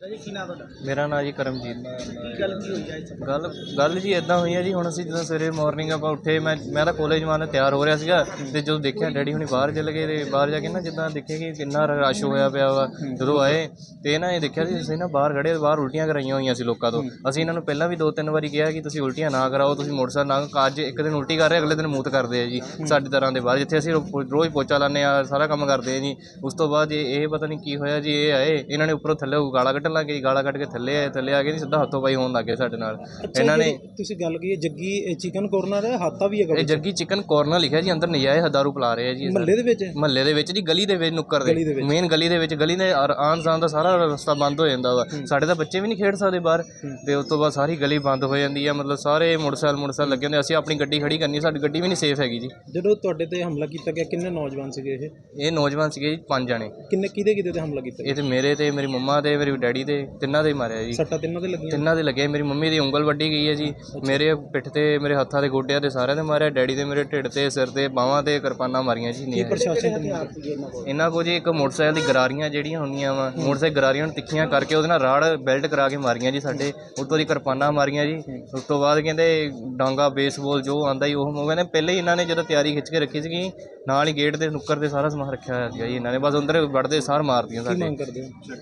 ਜੀ ਕੀ ਨਾਮ ਤੁਹਾਡਾ? ਮੇਰਾ ਨਾਂ ਜੀ ਕਰਮਜੀਤ। ਕੀ ਗੱਲ ਕੀ ਹੋਈ ਹੈ ਇਸ ਗੱਲ ਗੱਲ ਜੀ ਇਦਾਂ ਹੋਈ ਹੈ ਜੀ ਹੁਣ ਅਸੀਂ ਜਦੋਂ ਸਵੇਰੇ ਮਾਰਨਿੰਗ ਆਪਾਂ ਉੱਠੇ ਮੈਂ ਮੈਂ ਤਾਂ ਕਾਲਜ ਮਾਨ ਤਿਆਰ ਹੋ ਰਿਹਾ ਸੀਗਾ ਤੇ ਜਦੋਂ ਦੇਖਿਆ ਡੈਡੀ ਹੁਣੀ ਬਾਹਰ ਚਲੇ ਗਏ ਤੇ ਬਾਹਰ ਜਾ ਕੇ ਨਾ ਜਿੱਦਾਂ ਦੇਖਿਆ ਕਿ ਕਿੰਨਾ ਰਸ਼ ਹੋਇਆ ਪਿਆ ਵਾ ਜਦੋਂ ਆਏ ਤੇ ਨਾ ਇਹ ਦੇਖਿਆ ਸੀ ਅਸੀਂ ਨਾ ਬਾਹਰ ਖੜੇ ਬਾਹਰ ਉਲਟੀਆਂ ਕਰਾਈਆਂ ਹੋਈਆਂ ਸੀ ਲੋਕਾਂ ਤੋਂ। ਅਸੀਂ ਇਹਨਾਂ ਨੂੰ ਪਹਿਲਾਂ ਵੀ ਦੋ ਤਿੰਨ ਵਾਰੀ ਕਿਹਾ ਕਿ ਤੁਸੀਂ ਉਲਟੀਆਂ ਨਾ ਕਰਾਓ ਤੁਸੀਂ ਮੋਟਰਸਾਈਕਲ ਨਾ ਅੱਜ ਇੱਕ ਦਿਨ ਉਲਟੀ ਕਰ ਰਹੇ ਅਗਲੇ ਦਿਨ ਮੂਤ ਕਰਦੇ ਆ ਜੀ ਸਾਡੀ ਤਰ੍ਹਾਂ ਦੇ ਬਾਹਰ। ਜਿੱਥੇ ਅਸੀਂ ਰੋ- ਰੋਜ਼ ਪੋਚਾ ਲਾਉਂਦੇ ਆ ਸਾਰਾ ਕੰਮ ਕਰਦੇ ਆ ਜੀ। ਉਸ ਤੋਂ ਬਾਅਦ ਇਹ ਪਤਾ ਨਹੀਂ ਕੀ ਹੋਇਆ ਜੀ ਇਹ ਆਏ ਇਹਨਾਂ ਨੇ ਉੱਪਰੋਂ ਥੱਲੇ ਗਾਲਾਂ ਕੱਢਣ ਲੱਗ ਗਏ ਗਾਲਾਂ ਕੱਢ ਕੇ ਥੱਲੇ ਆਏ ਥੱਲੇ ਆ ਕੇ ਜੀ ਸਿੱਧਾ ਹੱਥੋਂ ਪਾਈ ਹੋਣ ਲੱਗ ਗਏ ਸਾਡੇ ਨਾਲ। ਇਹਨਾਂ ਨੇ ਤੁਸੀਂ ਗੱਲ ਕੀ ਹੈ ਜੱਗੀ ਚਿਕਨ ਕੋਰਨਰ ਹੈ ਹਾਤਾ ਵੀ ਹੈਗਾ ਇਹ ਜੱਗੀ ਚਿਕਨ ਕਾਰਨਰ ਲਿਖਿਆ ਜੀ ਅੰਦਰ ਨਜਾਇਜ਼ ਦਾਰੂ ਪਿਲਾ ਰਹੇ ਆ ਜੀ ਮਹੱਲੇ ਦੇ ਵਿੱਚ? ਮਹੱਲੇ ਦੇ ਵਿੱਚ ਜੀ ਗਲੀ ਦੇ ਵਿੱਚ ਨੁੱਕਰ ਦੇ। ਮੇਨ ਗਲੀ ਦੇ ਵਿੱਚ ਗਲੀ ਦੇ ਆਉਣ ਜਾਣ ਦਾ ਸਾਰਾ ਰਸਤਾ ਬੰਦ ਹੋ ਜਾਂਦਾ ਵਾ। ਸਾਡੇ ਤਾਂ ਬੱਚੇ ਵੀ ਨਹੀਂ ਖੇਡ ਸਕਦੇ ਬਾਹਰ। ਤੇ ਉਸ ਤੋਂ ਬਾਅਦ ਸਾਰੀ ਗਲੀ ਬੰਦ ਹੋ ਜਾਂਦੀ ਆ ਮਤਲਬ ਸਾਰੇ ਮੋਟਰਸਾਈਕਲ ਮੋਟਰਸਾਈਕਲ ਲੱਗੇ ਹੁੰਦੇ ਅਸੀਂ ਆਪਣੀ ਗੱਡੀ ਖੜੀ ਕਰਨੀ ਸਾਡੀ ਗੱਡੀ ਵੀ ਨਹੀਂ ਸੇਫ ਹੈਗੀ ਜੀ। ਜਦੋਂ ਤੁਹਾਡੇ ਤੇ ਹਮਲਾ ਕੀਤਾ ਗਿਆ ਕਿੰਨੇ ਨੌਜਵਾਨ ਸੀਗੇ ਇਹ? ਇਹ ਨੌਜਵਾਨ ਸੀਗੇ ਜੀ ਪੰਜ ਜਣੇ। ਕਿੰਨੇ ਕਿਹਦੇ ਕਿਹਦੇ ਤੇ ਹਮਲਾ ਕੀਤਾ ਇਹ ਤੇ ਮੇਰੇ ਤੇ ਮੇਰੀ ਮੰਮਾ ਤੇ ਮੇਰੀ ਡੈਡੀ ਤੇ ਤਿੰਨਾਂ ਦੇ ਹੀ ਮਾਰਿਆ ਜੀ। ਸੱਟਾਂ ਤਿੰਨਾਂ ਤੇ ਲੱਗੀਆਂ? ਤਿੰਨਾਂ ਦੇ ਲੱਗੇ ਮੇਰੀ ਮੰਮੀ ਦੀ ਉਂਗਲ ਵੱਡੀ ਗਈ ਹੈ ਜੀ। ਮੇਰੇ ਪਿੱਠ ਤੇ ਮੇਰੇ ਹੱਥਾਂ ਦੇ ਗੋਡਿਆਂ ਤੇ ਸਾਰਿਆਂ ਦੇ ਮਾਰਿਆ। ਡੈਡੀ ਦੇ ਮੇਰੇ ਢਿੱਡ ਤੇ ਸਿਰ ਤੇ ਬਾਹਾਂ ਤੇ ਕਿਰਪਾਨਾਂ ਮਾਰੀਆਂ ਜੀ ਕੀ ਨੇ ਪ੍ਰਸ਼ਾਸਨ ਦੀ ਮਦਦ ਕੀਤੀ ਇਹਨਾਂ ਕੋਲ ਜੀ ਇੱਕ ਮੋਟਰਸਾਈਕਲ ਦੀ ਗਰਾਰੀਆਂ ਜਿਹੜੀਆਂ ਹੁੰਦੀਆਂ ਵਾ ਮੋਟਰਸਾਈਕਲ ਗਰਾਰੀਆਂ ਨੂੰ ਤਿੱਖੀਆਂ ਕਰਕੇ ਉਹਦੇ ਨਾਲ ਰਾੜ ਬੈਲਟ ਕਰਾ ਕੇ ਮਾਰੀਆਂ ਜੀ ਸਾਡੇ। ਉੱਤੋਂ ਦੀ ਕਿਰਪਾਨਾਂ ਮਾਰੀਆਂ ਜੀ। ਉਸ ਤੋਂ ਬਾਅਦ ਕਹਿੰਦੇ ਡਾਂਗਾ ਬੇਸਬਾਲ ਜੋ ਆਂਦਾ ਹੀ ਉਹ ਉਹ ਕਹਿੰਦੇ ਪਹਿਲੇ ਹੀ ਇਹਨਾਂ ਨੇ ਜਦੋਂ ਤਿਆਰੀ ਖਿੱਚ ਕੇ ਰੱਖੀ ਸੀਗੀ ਨਾਲ ਹੀ ਗੇਟ ਦੇ ਨੁੱਕਰ ਤੇ ਸਾਰਾ ਸਮਾਨ ਰੱਖਿਆ ਹੋਇਆ ਸੀਗਾ ਜੀ। ਇਹਨਾਂ ਨੇ ਬਸ ਅੰਦਰ ਵੜਦੇ ਸਾਰ ਮਾਰਦੀਆਂ ਕੀ ਸਾਡੇ।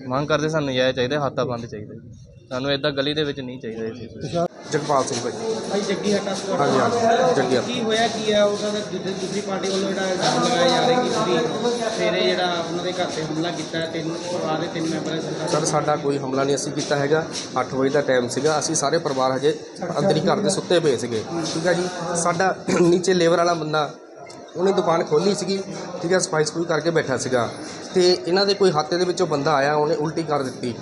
ਮੰਗ ਕਰਦੇ ਸਾਨੂੰ ਨਜਾਇਜ਼ ਚਾਹੀਦਾ ਹੱਥਾ ਬੰਦ ਚਾਹੀਦਾ ਜੀ। ਸਾਨੂੰ ਇਦਾਂ ਗਲੀ ਦੇ ਵਿੱਚ ਨਹੀਂ ਚਾਹੀਦਾ ਇਹ ਚੀਜ਼ ਜਗਪਾਲ ਸਿੰਘ ਭਾਈ। ਭਾਈ ਜੱਗੀ ਹਟਾ ਹਾਂਜੀ ਹਾਂਜੀ ਜੱਗੀ ਕੀ ਹੋਇਆ ਕੀ ਹੈ ਉਹਨਾਂ ਦਾ ਦੂਜੀ ਦੂਸਰੀ ਪਾਰਟੀ ਵੱਲੋਂ ਜਿਹੜਾ ਇਲਜ਼ਾਮ ਲਗਾਇਆ ਜਾ ਰਿਹਾ ਕਿ ਤੁਸੀਂ ਸਵੇਰੇ ਜਿਹੜਾ ਉਹਨਾਂ ਦੇ ਘਰ ਤੇ ਹਮਲਾ ਕੀਤਾ ਹੈ, ਤਿੰਨ ਪਰਿਵਾਰ ਦੇ ਤਿੰਨ ਮੈਂਬਰ ਹੈ ਸਰ ਸਾਡਾ ਕੋਈ ਹਮਲਾ ਨਹੀਂ ਅਸੀਂ ਕੀਤਾ ਹੈਗਾ। 8 ਵਜੇ ਦਾ ਟਾਈਮ ਸੀਗਾ। ਅਸੀਂ ਸਾਰੇ ਪਰਿਵਾਰ ਹਜੇ ਅੰਦਰ ਹੀ ਘਰ ਦੇ ਸੁੱਤੇ ਪਏ ਸੀਗੇ। ਠੀਕ ਹੈ ਜੀ? ਸਾਡਾ ਨੀਚੇ ਲੇਬਰ ਵਾਲਾ ਬੰਦਾ ਉਹਨੇ ਦੁਕਾਨ ਖੋਲੀ ਸੀਗੀ। ਠੀਕ ਹੈ ਸਫ਼ਾਈ ਸਫੂਈ ਕਰਕੇ ਬੈਠਾ ਸੀਗਾ। ਤੇ ਇਹਨਾਂ ਦੇ ਕੋਈ ਹਾਤੇ ਦੇ ਵਿੱਚੋਂ ਬੰਦਾ ਆਇਆ, ਉਹਨੇ ਉਲਟੀ ਕਰ ਦਿੱਤੀ।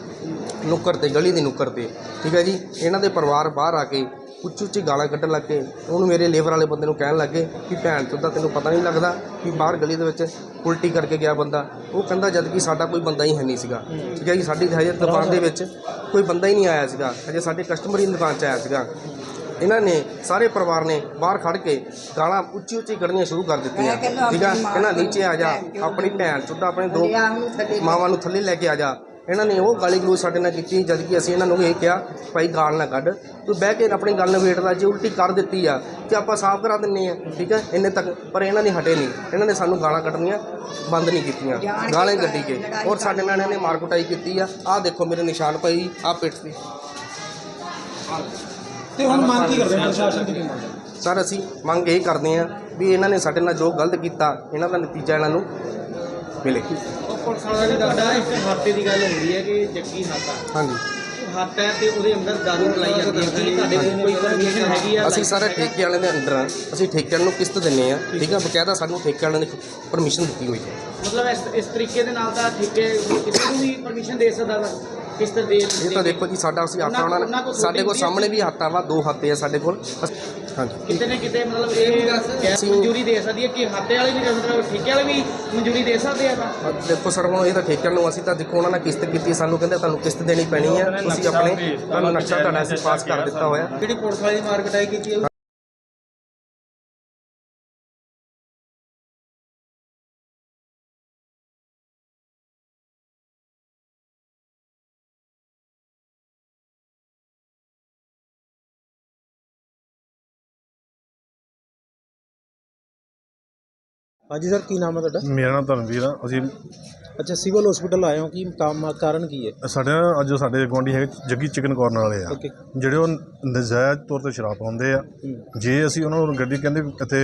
ਨੁੱਕਰ ਤੇ, ਗਲੀ ਦੀ ਨੁੱਕਰ ਤੇ। ਠੀਕ ਹੈ ਜੀ? ਇਹਨਾਂ ਦੇ ਪਰਿਵਾਰ ਬਾਹਰ ਆ ਕੇ ਉੱਚੀ ਉੱਚੀ ਗਾਲਾਂ ਕੱਢਣ ਲੱਗ ਗਏ ਉਹਨੂੰ ਮੇਰੇ ਲੇਬਰ ਵਾਲੇ ਬੰਦੇ ਨੂੰ ਕਹਿਣ ਲੱਗੇ ਕਿ, ਭੈਣ ਚੋਦਾ ਤੈਨੂੰ ਪਤਾ ਨਹੀਂ ਲੱਗਦਾ ਕਿ ਬਾਹਰ ਗਲੀ ਦੇ ਵਿੱਚ ਉਲਟੀ ਕਰਕੇ ਗਿਆ ਬੰਦਾ। ਉਹ ਕਹਿੰਦਾ, ਜਦ ਕਿ ਸਾਡਾ ਕੋਈ ਬੰਦਾ ਹੀ ਹੈ ਨਹੀਂ ਸੀਗਾ। ਠੀਕ ਹੈ ਜੀ? ਸਾਡੀ ਹਜੇ ਦੁਕਾਨ ਦੇ ਵਿੱਚ ਕੋਈ ਬੰਦਾ ਹੀ ਨਹੀਂ ਆਇਆ ਸੀਗਾ। ਹਜੇ ਸਾਡੇ ਕਸਟਮਰ ਹੀ ਦੁਕਾਨ 'ਚ ਆਇਆ ਸੀਗਾ। ਇਹਨਾਂ ਨੇ ਸਾਰੇ ਪਰਿਵਾਰ ਨੇ ਬਾਹਰ ਖੜ ਕੇ ਗਾਲਾਂ ਉੱਚੀ ਉੱਚੀ ਕੱਢਣੀਆਂ ਸ਼ੁਰੂ ਕਰ ਦਿੱਤੀਆਂ। ਠੀਕ ਆ? ਇਹਨਾਂ ਨੀਚੇ ਆ ਜਾ ਆਪਣੀ ਭੈਣ ਚੁੱਦਾ ਆਪਣੇ ਦੋ ਮਾਵਾਂ ਨੂੰ ਥੱਲੇ ਲੈ ਕੇ ਆ ਜਾ। ਇਹਨਾਂ ਨੇ ਉਹ ਗਾਲੀ ਗਲੋਚ ਸਾਡੇ ਨਾਲ ਕੀਤੀ ਜਦ ਕਿ ਅਸੀਂ ਇਹਨਾਂ ਨੂੰ ਇਹ ਕਿਹਾ ਭਾਈ ਗਾਲ ਨਾ ਕੱਢ। ਤੂੰ ਬਹਿ ਕੇ ਆਪਣੀ ਗੱਲ ਨਵੇੜਦਾ ਜੇ ਉਲਟੀ ਕਰ ਦਿੱਤੀ ਆ ਤੇ ਆਪਾਂ ਸਾਫ਼ ਕਰਾ ਦਿੰਨੇ ਆ। ਠੀਕ ਹੈ ਇੰਨੇ ਤੱਕ। ਪਰ ਇਹਨਾਂ ਨੇ ਹਟੇ ਨਹੀਂ। ਇਹਨਾਂ ਨੇ ਸਾਨੂੰ ਗਾਲਾਂ ਕੱਢਣੀਆਂ ਬੰਦ ਨਹੀਂ ਕੀਤੀਆਂ। ਗਾਲਾਂ ਹੀ ਕੱਢੀ ਕੇ ਔਰ ਸਾਡੇ ਨਾਲ ਇਹਨਾਂ ਨੇ ਮਾਰ ਕੁਟਾਈ ਕੀਤੀ ਆ। ਆਹ ਦੇਖੋ ਮੇਰੇ ਨਿਸ਼ਾਨ ਪਈ ਆਹ ਪਿੱਠ ਤੇ ਤੇ ਹੁਣ ਮੰਗ ਕੀ ਕਰਦੇ ਹੋ ਪ੍ਰਸ਼ਾਸਨ ਦੀ ਕੀ ਮੰਗ? ਸਰ ਅਸੀਂ ਮੰਗ ਇਹ ਕਰਦੇ ਆ ਵੀ ਇਹਨਾਂ ਨੇ ਸਾਡੇ ਨਾਲ ਜੋ ਗਲਤ ਕੀਤਾ ਇਹਨਾਂ ਦਾ ਨਤੀਜਾ ਇਹਨਾਂ ਨੂੰ ਮਿਲੇ। ਉਹ ਪੁਲਿਸ ਵਾਲਾ ਵੀ ਦੱਸਦਾ ਇੱਕ ਹਾਤੇ ਦੀ ਗੱਲ ਹੁੰਦੀ ਹੈ ਕਿ ਜੱਗੀ ਹਾਤਾ ਹਾਂਜੀ। ਹੱਥ ਹੈ ਤੇ ਉਹਦੇ ਅੰਦਰ ਦਾਰੂ ਪਲਾਈ ਜਾਂਦੀ ਹੈ। ਕੀ ਤੁਹਾਡੇ ਕੋਲ ਕੋਈ ਪਰਮਿਸ਼ਨ ਹੈਗੀ ਆ? ਅਸੀਂ ਸਾਰੇ ਠੇਕੇ ਵਾਲਿਆਂ ਦੇ ਅੰਡਰ ਆ ਅਸੀਂ ਠੇਕੇ ਵਾਲਿਆਂ ਨੂੰ ਕਿਸ਼ਤ ਦਿੰਨੇ ਆ ਠੀਕ ਆ ਬਕਾਇਦਾ ਸਾਨੂੰ ਠੇਕੇ ਵਾਲਿਆਂ ਨੇ ਪਰਮਿਸ਼ਨ ਦਿੱਤੀ ਹੋਈ ਹੈ। ਮਤਲਬ ਇਸ ਇਸ ਤਰੀਕੇ ਦੇ ਨਾਲ ਤਾਂ ਠੇਕੇ ਕਿਸੇ ਨੂੰ ਵੀ ਪਰਮਿਸ਼ਨ ਦੇ ਸਕਦਾ ਵਾ? ਕਿਸ ਤਰ੍ਹਾਂ ਦੇ ਇਹ ਤਾਂ ਦੇਖੋ ਜੀ ਸਾਡਾ ਅਸੀਂ ਹੱਥ ਉਹਨਾਂ ਉਹਨਾਂ ਕੋਲ ਸਾਡੇ ਕੋਲ ਸਾਹਮਣੇ ਵੀ ਹੱਥ ਆ ਵਾ ਦੋ ਹੱਥੇ ਆ ਸਾਡੇ ਕੋਲ। ਅਸ- ਹਾਂਜੀ। ਕਿਤੇ ਨਾ ਕਿਤੇ ਮਤਲਬ ਇਹ ਗੈਰ ਅਸੀਂ- ਮਨਜ਼ੂਰੀ ਦੇ ਸਕਦੀ ਹੈ ਕਿ ਹਾਤੇ ਵਾਲੇ ਵੀ ਮਤਲਬ ਠੇਕੇ ਵਾਲੇ ਵੀ ਮਨਜ਼ੂਰੀ ਦੇ ਸਕਦੇ ਆ? ਤਾਂ ਅਹ ਦੇਖੋ ਸਰ ਹੁਣ ਇਹ ਤਾਂ ਠੇਕੇ ਵਾਲਿਆਂ ਨੂੰ ਅਸੀਂ ਤਾਂ ਦੇਖੋ ਉਹਨਾਂ ਨੇ ਕਿਸ਼ਤ ਕੀਤੀ ਸਾਨੂੰ ਕਹਿੰਦੇ ਤੁਹਾਨੂੰ ਕਿਸ਼ਤ ਦੇਣੀ ਪੈਣੀ ਆ ਤੁਸੀਂ ਆਪਣੇ ਤੁਹਾਨੂੰ ਨਕਸ਼ਾ ਤੁਹਾਡਾ ਅਸੀਂ ਪਾਸ ਕਰ ਦਿੱਤਾ ਹੋਇਆ ਜਿਹੜੀ ਪੁਲਿਸ ਵਾਲੀ ਦੀ ਮਾਰਕਟਾਈ ਕੀਤੀ ਹੈ ਹਾਂਜੀ ਸਰ ਕੀ ਨਾਮ ਹੈ ਤੁਹਾਡਾ? ਮੇਰਾ ਨਾਮ ਧਰਮਵੀਰ ਆ। ਅਸੀਂ ਅੱਛਾ ਸਿਵਲ ਹਸਪੀਟਲ ਆਏ ਹੋ ਕੀ ਕੰਮ ਕਾਰਨ ਕੀ ਹੈ? ਸਾਡੇ ਨਾ ਅੱਜ ਸਾਡੇ ਗੁਆਂਢੀ ਹੈਗੇ ਜੱਗੀ ਚਿਕਨ ਕਾਰਨਰ ਵਾਲੇ ਆ। ਓਕੇ ਜਿਹੜੇ ਉਹ ਨਜਾਇਜ਼ ਤੌਰ ਤੇ ਸ਼ਰਾਬ ਪਾਉਂਦੇ ਆ। ਜੇ ਅਸੀਂ ਉਹਨਾਂ ਨੂੰ ਗੱਡੀ ਕਹਿੰਦੇ ਇੱਥੇ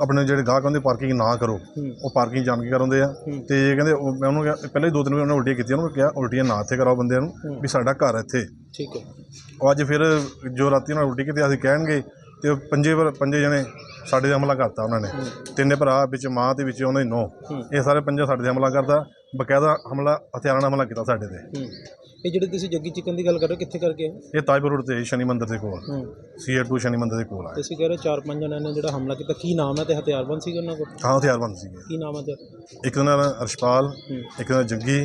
ਆਪਣੇ ਜਿਹੜੇ ਗਾਹਕ ਹੁੰਦੇ ਪਾਰਕਿੰਗ ਨਾ ਕਰੋ ਉਹ ਪਾਰਕਿੰਗ ਜਾਣ ਕੇ ਕਰਾਉਂਦੇ ਆ। ਤੇ ਇਹ ਕਹਿੰਦੇ ਉਹ- ਮੈਂ ਉਹਨੂੰ ਕਿਹਾ ਪਹਿਲਾਂ ਹੀ ਦੋ ਤਿੰਨ ਵਾਰ ਉਹਨਾਂ ਉਲਟੀਆਂ ਕੀਤੀਆਂ ਉਹਨੂੰ ਕਿਹਾ ਉਲਟੀਆਂ ਨਾ ਇੱਥੇ ਕਰਾਓ ਬੰਦਿਆਂ ਨੂੰ ਵੀ ਸਾਡਾ ਘਰ ਇੱਥੇ। ਠੀਕ ਹੈ। ਉਹ ਅੱਜ ਫਿਰ ਜੋ ਰਾਤੀ ਉਹਨਾਂ ਉਲਟੀ ਕੀਤੀ ਅਸੀਂ ਕਹਿਣਗੇ ਤੇ ਉਹ ਪੰਜੇ ਪਰ ਪੰਜੇ ਜਣੇ ਸਾਡੇ ਤੇ ਹਮਲਾ ਕਰਤਾ ਉਹਨਾਂ ਨੇ। ਤਿੰਨੇ ਭਰਾ ਵਿੱਚ ਮਾਂ ਤੇ ਵਿੱਚ ਉਹਨਾਂ ਦੀ ਨੋ ਇਹ ਸਾਰੇ ਪੰਜੇ ਸਾਡੇ ਤੇ ਹਮਲਾ ਕਰਦਾ ਬਕਾਇਦਾ ਹਮਲਾ ਹਥਿਆਰਾਂ ਨਾਲ ਹਮਲਾ ਕੀਤਾ ਸਾਡੇ ਤੇ। ਹੂੰ। ਇਹ ਜਿਹੜੇ ਤੁਸੀਂ ਜੱਗੀ ਚਿਕਨ ਦੀ ਗੱਲ ਕਰ ਰਹੇ ਹੋ ਕਿੱਥੇ ਕਰਕੇ ਆਏ? ਇਹ ਤਾਜਪੁਰ ਰੋਡ ਤੇ ਸ਼ਨੀ ਮੰਦਿਰ ਦੇ ਕੋਲ। ਹੂੰ। ਸੀਆਰ ਟੂ ਸ਼ਨੀ ਮੰਦਿਰ ਦੇ ਕੋਲ ਆ ਤੁਸੀਂ ਕਹਿ ਰਹੇ ਚਾਰ ਪੰਜ ਜਣਿਆਂ ਨੇ ਜਿਹੜਾ ਹਮਲਾ ਕੀਤਾ। ਕੀ ਨਾਮ ਹੈ ਤੇ ਹਥਿਆਰਬੰਦ ਸੀ ਉਹਨਾਂ ਕੋਲ? ਹਾਂ ਹਥਿਆਰਬੰਦ ਸੀਗੇ। ਕੀ ਨਾਮ ਹੈ ਤੇ? ਇੱਕ ਦਾ ਨਾਂ ਅਰਸ਼ਪਾਲ ਇੱਕ ਦਾ ਜੱਗੀ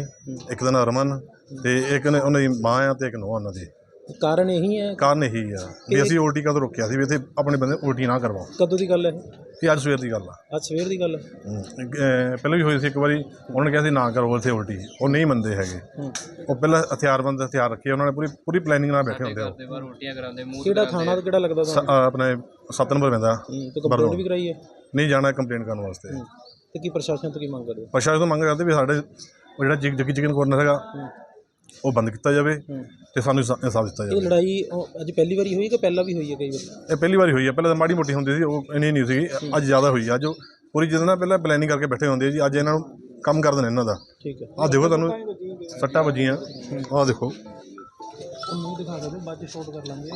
ਇੱਕ ਦਾ ਨਾਂ ਰਮਨ ਤੇ ਇੱਕ ਨੇ ਉਹਨਾਂ ਦੀ ਮਾਂ ਆ ਤੇ ਇੱਕ ਨੋ ਉਹਨਾਂ ਦੀ। ਕਾਰਨ ਇਹੀ ਹੈ ਕਾਰਨ ਇਹੀ ਆ ਵੀ ਅਸੀਂ ਉਲਟੀ ਕਦੋਂ ਰੋਕਿਆ ਸੀ ਵੀ ਇੱਥੇ ਆਪਣੇ ਬੰਦੇ ਉਲਟੀ ਨਾ ਕਰਵਾਓ ਕਦੋਂ ਦੀ ਗੱਲ ਹੈ ਇਹ? ਅੱਜ ਸਵੇਰ ਦੀ ਗੱਲ ਆ। ਅੱਜ ਸਵੇਰ ਦੀ ਗੱਲ ਹੈ? ਹਮ, ਅਹ ਪਹਿਲਾਂ ਵੀ ਹੋਈ ਸੀ ਇੱਕ ਵਾਰੀ ਉਹਨਾਂ ਨੇ ਕਿਹਾ ਸੀ ਨਾ ਕਰੋ ਇੱਥੇ ਉਲਟੀ। ਉਹ ਨਹੀਂ ਮੰਨਦੇ ਹੈਗੇ। ਉਹ ਪਹਿਲਾਂ ਹਥਿਆਰਬੰਦ ਹਥਿਆਰ ਰੱਖੇ ਉਹਨਾਂ ਨੇ ਪੂਰੀ ਪੂਰੀ ਪਲੈਨਿੰਗ ਨਾਲ ਬੈਠੇ ਹੁੰਦੇ ਆ। ਉਹ। ਤੇ ਬਾਹਰ ਉਲਟੀਆਂ ਕਰਾਉਂਦੇ ਮੂੰਹ ਕਿਹੜਾ ਥਾਣਾ ਤੇ ਕਿਹੜਾ ਲੱਗਦਾ ਸ- ਤੁਹਾਨੂੰ? ਅਹ ਆਪਣੇ ਸੱਤ ਨੰਬਰ ਪੈਂਦਾ ਹੂੰ, ਤੇ ਕੰਪਲੇਂਟ ਵੀ ਕਰਾਈ ਹੈ? ਨਹੀਂ ਜਾਣਾ ਕੰਪਲੇਂਟ ਕਰਨ ਵਾਸਤੇ। ਤੇ ਕੀ ਪ੍ਰਸ਼ਾਸਨ ਤੋਂ ਕੀ ਮੰਗ ਕਰਦੇ? ਹੋ ਪ੍ਰਸ਼ਾਸਨ ਤੋਂ ਮੰਗ ਕਰਦੇ ਵੀ ਸਾਡੇ ਉਹ ਜਿਹੜਾ ਜਿਗ ਜੱਗੀ ਚਿਕਨ ਕੋਰਨਰ ਹੈਗਾ ਉਹ ਬੰਦ ਕੀਤਾ ਜਾਵੇ। ਤੇ ਸਾਨੂੰ ਇਨਸਾ- ਇਨਸਾਫ ਦਿੱਤਾ ਇਹ ਜਾਵੇ। ਲੜਾਈ ਉਹ ਅੱਜ ਪਹਿਲੀ ਵਾਰੀ ਹੋਈ ਕਿ ਪਹਿਲਾਂ ਵੀ ਹੋਈ ਹੈ ਕਈ ਵਾਰ? ਇਹ ਪਹਿਲੀ ਵਾਰੀ ਹੋਈ ਹੈ। ਪਹਿਲਾਂ ਤਾਂ ਮਾੜੀ ਮੋਟੀ ਹੁੰਦੀ ਸੀ ਉਹ ਇੰਨੀ ਨਹੀਂ ਸੀਗੀ। ਅੱਜ ਜ਼ਿਆਦਾ ਹੋਈ ਆ ਅੱਜ ਉਹ ਪੂਰੀ ਜਿਹਦੇ ਨਾਲ ਪਹਿਲਾਂ ਪਲੈਨਿੰਗ ਕਰਕੇ ਬੈਠੇ ਹੁੰਦੇ ਜੀ ਅੱਜ ਇਹਨਾਂ ਨੂੰ ਕੰਮ ਕਰ ਦੇਣਾ ਇਹਨਾਂ ਦਾ। ਠੀਕ ਹੈ। ਆਹ ਦੇਖੋ ਤੁਹਾਨੂੰ ਸੱਟਾਂ ਵੱਜੀਆਂ। ਆਹ ਦੇਖੋ। ਉਹ ਨਹੀਂ ਦਿਖਾ ਸਕਦੇ ਬਾਅਦ ਚ ਸ਼ੋਟ ਕਰ ਲਾਂਗੇ।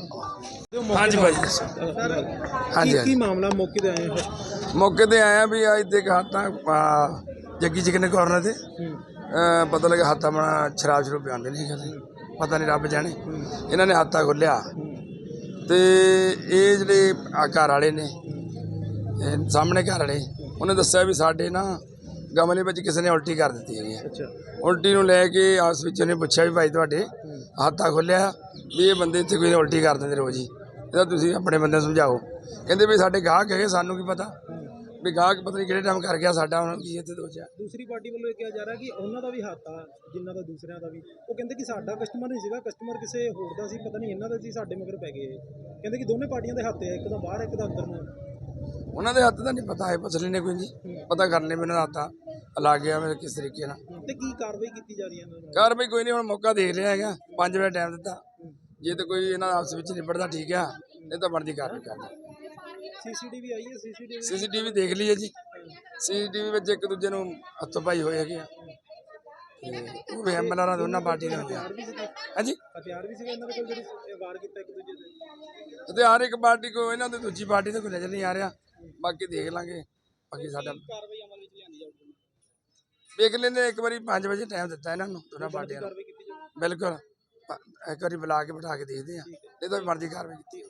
ਹਾਂਜੀ ਭਾਈ। ਹਾਂਜੀ ਕੀ ਹਾਂਜੀ। ਮਾਮਲਾ? ਮੌਕੇ ਤੇ ਆਏ ਹੋ? ਮੌਕੇ ਤੇ ਆਇਆ ਵੀ ਅੱਜ ਘਾਟਾਂ ਜੱਗੀ ਚਿਕਨ ਕਾਰਨਰ ਤੇ। ਅਹ ਪਤਾ ਲੱਗਾ ਹੱਥਾਂ ਬਣਾ ਸ਼ਰਾਬ ਸ਼ਰੂਬ ਪਿਆਉਂਦੇ ਨਹੀਂ ਕਰਦੇ ਪਤਾ ਨਹੀਂ ਰੱਬ ਜਾਣੇ। ਇਹਨਾਂ ਨੇ ਹੱਥਾਂ ਖੋਲਿਆ ਤੇ ਇਹ ਜਿਹੜੇ ਆ ਘਰ ਵਾਲੇ ਨੇ ਇਹ ਸਾਹਮਣੇ ਘਰ ਵਾਲੇ ਉਹਨੇ ਦੱਸਿਆ ਵੀ ਸਾਡੇ ਨਾ ਗਮਲੇ ਵਿੱਚ ਕਿਸੇ ਨੇ ਉਲਟੀ ਕਰ ਦਿੱਤੀ ਹੈਗੀ ਹੈ ਅੱਛਾ। ਉਲਟੀ ਨੂੰ ਲੈ ਕੇ ਆਸ ਵਿੱਚ ਉਹਨੇ ਪੁੱਛਿਆ ਵੀ ਭਾਈ ਤੁਹਾਡੇ ਹੱਥਾਂ ਖੋਲਿਆ ਵੀ ਇਹ ਬੰਦੇ ਇੱਥੇ ਕੋਈ ਉਲਟੀ ਕਰ ਦਿੰਦੇ ਰੋਜ਼ ਹੀ ਇਹਦਾ ਤੁਸੀਂ ਆਪਣੇ ਬੰਦੇ ਨੂੰ ਸਮਝਾਓ। ਕਹਿੰਦੇ ਵੀ ਸਾਡੇ ਗਾਹਕ ਹੈਗੇ ਸਾਨੂੰ ਕੀ ਪਤਾ? ਵੀ ਗਾਹਕ ਪਤਾ ਨਹੀਂ ਕਿਹੜੇ ਟਾਈਮ ਕਰ ਗਿਆ ਸਾਡਾ ਹੁਣ ਕੀ ਇੱਥੇ ਦੋਚਿਆ ਦੂਸਰੀ ਪਾਰਟੀ ਵੱਲੋਂ ਇਹ ਕਿਹਾ ਜਾ ਰਿਹਾ ਕਿ ਉਹਨਾਂ ਦਾ ਵੀ ਹੱਥ ਆ ਜਿਨ੍ਹਾਂ ਦਾ ਦੂਸਰਿਆਂ ਦਾ ਵੀ। ਉਹ ਕਹਿੰਦੇ ਕਿ ਸਾਡਾ ਕਸਟਮਰ ਨਹੀਂ ਸੀਗਾ ਕਸਟਮਰ ਕਿਸੇ ਹੋਰ ਦਾ ਸੀ ਪਤਾ ਨਹੀਂ ਇਹਨਾਂ ਦਾ ਸੀ ਸਾਡੇ ਮਗਰ ਪੈ ਗਏ। ਕਹਿੰਦੇ ਕਿ ਦੋਨੇ ਪਾਰਟੀਆਂ ਦੇ ਹੱਥ ਆ ਇੱਕ ਦਾ ਬਾਹਰ ਇੱਕ ਦਾ ਅੰਦਰ ਨੂੰ। ਉਹਨਾਂ ਦੇ ਹੱਥ ਦਾ ਨਹੀਂ ਪਤਾ ਹੈ ਪਸਲੀ ਨੇ ਕੋਈ ਨਹੀਂ ਪਤਾ ਕਰ ਲੈ ਮੈਨੂੰ ਹੱਥਾਂ ਲਾ ਗਿਆ ਮੈਂ ਕਿਸ ਤਰੀਕੇ ਨਾਲ। ਤੇ ਕੀ ਕਾਰਵਾਈ ਕੀਤੀ ਜਾ ਰਹੀ ਹੈ ਕਾਰਵਾਈ ਕੋਈ ਨਹੀਂ ਹੁਣ ਮੌਕਾ ਦੇਖ ਰਿਹਾ ਹੈਗਾ 5 ਵਜੇ ਟਾਈਮ ਦਿੱਤਾ। ਜੇ ਤਾਂ ਕੋਈ ਇਹਨਾਂ ਦਾ ਆਪਸ ਵਿੱਚ ਨਿਬੜਦਾ ਠੀਕ ਆ ਨਹੀਂ ਤਾਂ ਬਣਦੀ ਕਾਰਵਾਈ ਕਰਨੀ ਸੀਸੀਟੀਵੀ ਆਈ ਹੈ ਸੀਸੀਟੀਵੀ ਸੀਸੀਟੀਵੀ ਦੇਖ ਲਈ ਹੈ ਜੀ। ਸੀਸੀਟੀਵੀ ਵਿੱਚ ਇੱਕ ਦੂਜੇ ਨੂੰ ਹੱਥੋਂ ਪਾਈ ਹੋਏ ਹੈਗੇ ਆ। ਤੇ ਉਹ ਐਮਐਲਆਰ ਦੋਨਾਂ ਪਾਰਟੀ ਦੇ ਹੁੰਦੇ ਆ। ਹਾਂਜੀ? ਹਥਿਆਰ ਵੀ ਸੀਗਾ ਇਹਨਾਂ ਦੇ ਕੋਲ ਜਿਹੜੀ ਇਹ ਵਾਰ ਕੀਤਾ ਇੱਕ ਦੂਜੇ ਤੇ ਹਰ ਇੱਕ ਪਾਰਟੀ ਕੋ ਇਹਨਾਂ ਦੇ ਦੂਜੀ ਪਾਰਟੀ ਤੇ ਕੋਈ ਨਜ਼ਰ ਨਹੀਂ ਆ ਰਿਹਾ। ਬਾਕੀ ਦੇਖ ਲਾਂਗੇ। ਬਾਕੀ ਸਾਡਾ ਕਾਰਵਾਈ ਅਮਲ ਵਿੱਚ ਲਿਆਂਦੀ ਜਾਊਗੀ? ਵੇਖ ਲੈਂਦੇ ਇੱਕ ਵਾਰੀ 5 ਵਜੇ ਟਾਈਮ ਦਿੱਤਾ ਇਹਨਾਂ ਨੂੰ ਦੋਨਾਂ ਪਾਰਟੀਆਂ ਨੂੰ। ਬਿਲਕੁਲ। ਇੱਕ ਵਾਰੀ ਬੁਲਾ ਕੇ ਬਿਠਾ ਕੇ ਦੇਖਦੇ ਆ ਨਹੀਂ ਤਾਂ ਮਰਜ਼ੀ ਕਾਰਵਾਈ ਕੀਤੀ